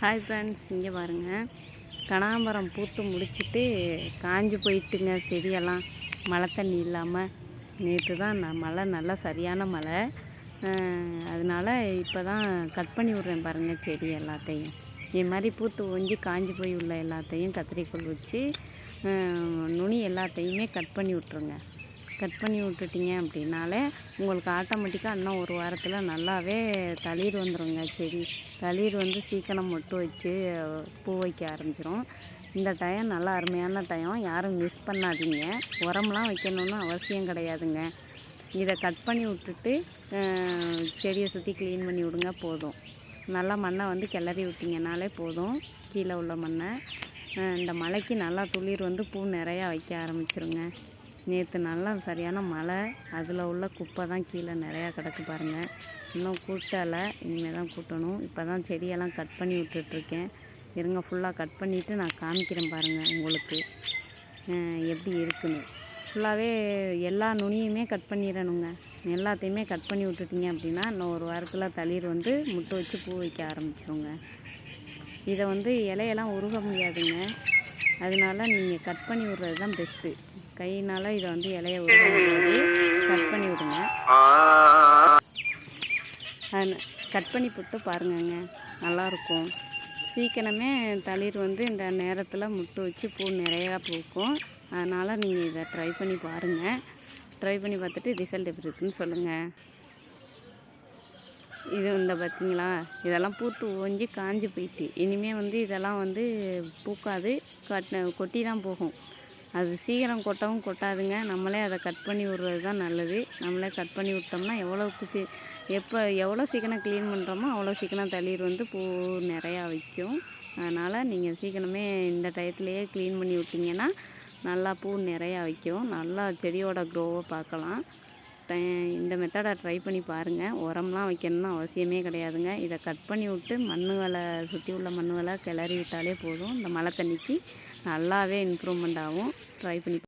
Hi friends இங்கே பாருங்கள் கனகாம்பரம் பூத்து முடிச்சுட்டு காஞ்சி போயிட்டுங்க செடியெல்லாம். மழை தண்ணி இல்லாமல் நேற்று தான் நான் மழை நல்லா சரியான மழை. அதனால் அதனால இப்போ தான் கட் பண்ணி விட்றேன் பாருங்கள் செடி எல்லாத்தையும். இது மாதிரி பூத்து ஒஞ்சி காஞ்சு போய் உள்ள எல்லாத்தையும் கத்திரிக்கோல் வச்சு நுனி எல்லாத்தையுமே கட் பண்ணி விட்ருங்க கட் பண்ணி விட்டுட்டீங்க அப்படின்னாலே உங்களுக்கு ஆட்டோமேட்டிக்காக இன்னும் ஒரு வாரத்தில் நல்லாவே தளிர் வந்துருங்க செடி. தளிர் வந்து சீக்கிரம் மொட்டு வச்சு பூ வைக்க ஆரம்பிச்சிடும் இந்த டைம் நல்லா அருமையான டைம் யாரும் மிஸ் பண்ணாதீங்க. உரம்லாம் வைக்கணும்னு அவசியம் கிடையாதுங்க. இதை கட் பண்ணி விட்டுட்டு செடியை சுற்றி க்ளீன் பண்ணி விடுங்க போதும். நல்லா மண்ணை வந்து கிளறி விட்டிங்கனாலே போதும். கீழே உள்ள மண்ணை. இந்த மழைக்கு நல்லா துளிர் வந்து பூ நிறையா வைக்க ஆரம்பிச்சிருங்க. நேற்று நல்லா சரியான மழை அதில் உள்ள குப்பை தான் கீழே நிறையா கிடக்கு பாருங்கள் இன்னும் கூட்டலை இனிமேல் தான் கூட்டணும். இப்போ தான் செடியெல்லாம் கட் பண்ணி விட்டுட்ருக்கேன். இருங்க ஃபுல்லாக கட் பண்ணிவிட்டு நான் காமிக்கிறேன் பாருங்கள் உங்களுக்கு. எப்படி இருக்குன்னு. ஃபுல்லாகவே எல்லா நுனியுமே கட் பண்ணிடணுங்க எல்லாத்தையுமே கட் பண்ணி விட்டுட்டிங்க அப்படின்னா இன்னும் ஒரு வாரத்தில் தளிர் வந்து முட்டை வச்சு பூ வைக்க ஆரம்பிச்சிருங்க. இதை வந்து இலையெல்லாம் உருக முடியாதுங்க. அதனால நீங்கள் கட் பண்ணி விட்றது தான் பெஸ்ட்டு கையினால் இதை வந்து இலைய உருக கட் பண்ணி விடுங்க. கட் பண்ணி போட்டு பாருங்கங்க. நல்லாயிருக்கும் சீக்கிரமே தளிர் வந்து இந்த நேரத்தில் முட்டு வச்சு பூ நிறையா பூக்கும். அதனால் நீங்கள் இதை ட்ரை பண்ணி பாருங்கள் ட்ரை பண்ணி பார்த்துட்டு ரிசல்ட் எப்படி இருக்குன்னு சொல்லுங்கள் இது இந்த பார்த்திங்களா இதெல்லாம் பூத்து ஓஞ்சி காஞ்சி போயிட்டு. இனிமேல் வந்து இதெல்லாம் வந்து பூக்காது. கட் கொட்டி தான் போகும். அது சீக்கிரம் கொட்டவும் கொட்டாதுங்க. நம்மளே அதை கட் பண்ணி விட்றது தான் நல்லது. நம்மளே கட் பண்ணி விட்டோம்னா எவ்வளோக்கு சீ எப்போ எவ்வளோ சீக்கிரம் க்ளீன் பண்ணுறோமோ அவ்வளோ சீக்கிரம் தளிர் வந்து பூ நிறையா வைக்கும். அதனால் நீங்கள் சீக்கிரமே இந்த டயத்துலேயே க்ளீன் பண்ணி விட்டிங்கன்னா நல்லா பூ நிறையா வைக்கும். நல்லா செடியோட க்ரோவை பார்க்கலாம். இந்த மெத்தடை ட்ரை பண்ணி பாருங்கள் உரம்லாம் வைக்கணும்னு அவசியமே கிடையாதுங்க. இதை கட் பண்ணி விட்டு மண்ணுகளை சுற்றி உள்ள மண்ணுகளை கிளறி விட்டாலே போதும். இந்த மழை தண்ணிக்கு நல்லாவே இம்ப்ரூவ்மெண்ட் ஆகும். ட்ரை பண்ணி